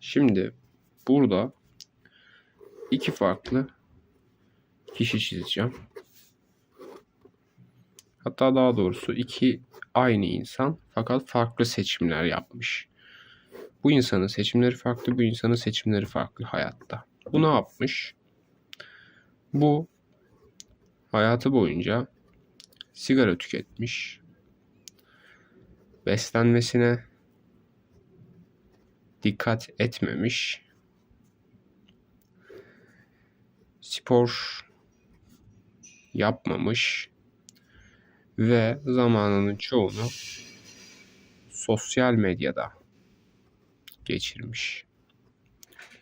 Şimdi burada iki farklı kişi çizeceğim. Hatta daha doğrusu iki aynı insan fakat farklı seçimler yapmış. Bu insanın seçimleri farklı, bu insanın seçimleri farklı hayatta. Bu ne yapmış? Bu hayatı boyunca sigara tüketmiş. Beslenmesine dikkat etmemiş. Spor yapmamış ve zamanının çoğunu sosyal medyada geçirmiş.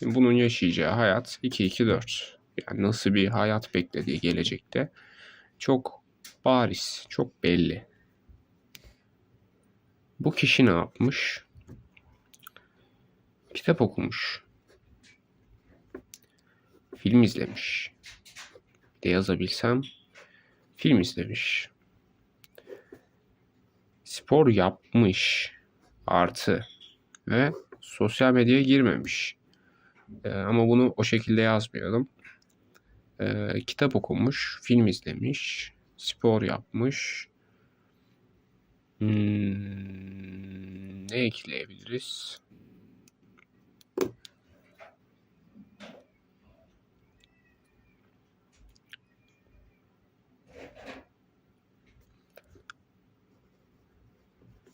Bunun yaşayacağı hayat 2-2-4. Yani nasıl bir hayat beklediği gelecekte çok bariz, çok belli. Bu kişi ne yapmış? Kitap okumuş. Film izlemiş. De yazabilsem film izlemiş. Spor yapmış artı ve sosyal medyaya girmemiş. Ee, ama bunu o şekilde yazmayalım. Ee, kitap okumuş, film izlemiş, spor yapmış. Hmm, ne ekleyebiliriz?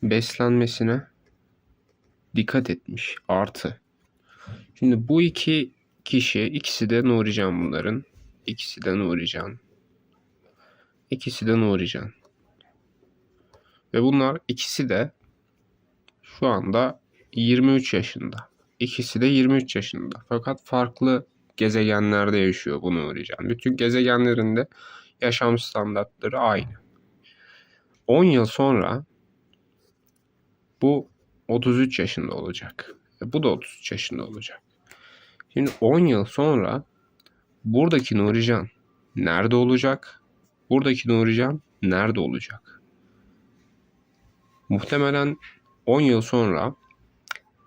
Beslenmesine dikkat etmiş. Artı. Şimdi bu iki kişi, ikisi de Nurican bunların. İkisi de Nurican. İkisi de Nurican. Ve bunlar ikisi de şu anda 23 yaşında. İkisi de 23 yaşında. Fakat farklı gezegenlerde yaşıyor bu Nurican. Bütün gezegenlerinde yaşam standartları aynı. 10 yıl sonra bu 33 yaşında olacak. E, bu da 33 yaşında olacak. Şimdi 10 yıl sonra buradaki Nurican nerede olacak? Buradaki Nurican nerede olacak? Muhtemelen 10 yıl sonra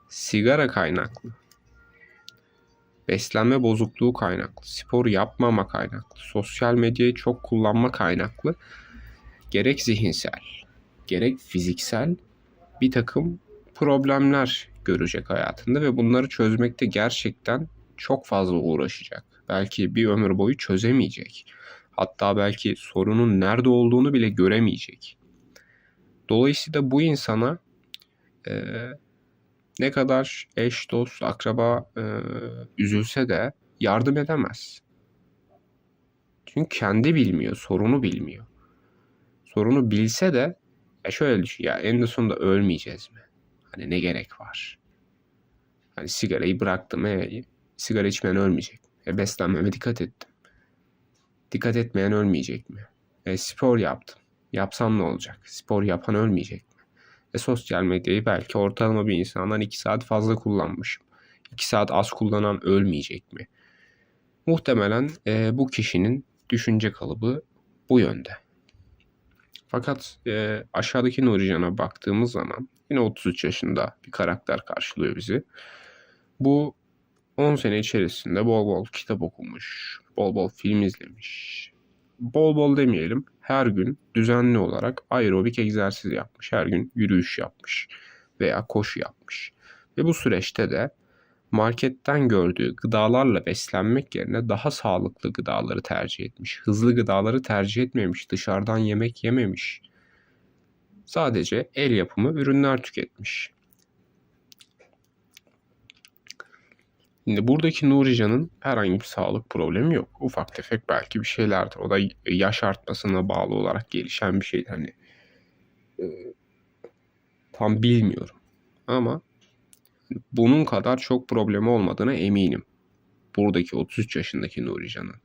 sigara kaynaklı, beslenme bozukluğu kaynaklı, spor yapmama kaynaklı, sosyal medyayı çok kullanma kaynaklı gerek zihinsel, gerek fiziksel bir takım problemler görecek hayatında ve bunları çözmekte gerçekten çok fazla uğraşacak. Belki bir ömür boyu çözemeyecek. Hatta belki sorunun nerede olduğunu bile göremeyecek. Dolayısıyla bu insana e, ne kadar eş, dost, akraba e, üzülse de yardım edemez. Çünkü kendi bilmiyor, sorunu bilmiyor. Sorunu bilse de ya şöyle düşün ya en sonunda ölmeyeceğiz mi? Hani ne gerek var? Hani sigarayı bıraktım. E, sigara içmeyen ölmeyecek. E, beslenmeme dikkat ettim. Dikkat etmeyen ölmeyecek mi? E, spor yaptım. Yapsam ne olacak? Spor yapan ölmeyecek mi? E, sosyal medyayı belki ortalama bir insandan 2 saat fazla kullanmışım. 2 saat az kullanan ölmeyecek mi? Muhtemelen e, bu kişinin düşünce kalıbı bu yönde. Fakat e, aşağıdaki Nurican'a baktığımız zaman yine 33 yaşında bir karakter karşılıyor bizi. Bu 10 sene içerisinde bol bol kitap okumuş, bol bol film izlemiş. Bol bol demeyelim, her gün düzenli olarak aerobik egzersiz yapmış. Her gün yürüyüş yapmış veya koşu yapmış. Ve bu süreçte de marketten gördüğü gıdalarla beslenmek yerine daha sağlıklı gıdaları tercih etmiş. Hızlı gıdaları tercih etmemiş. Dışarıdan yemek yememiş. Sadece el yapımı ürünler tüketmiş. Şimdi buradaki Nurican'ın herhangi bir sağlık problemi yok. Ufak tefek belki bir şeylerdir. O da yaş artmasına bağlı olarak gelişen bir şey. Hani e, tam bilmiyorum. Ama bunun kadar çok problemi olmadığına eminim. Buradaki 33 yaşındaki Nurican'ın.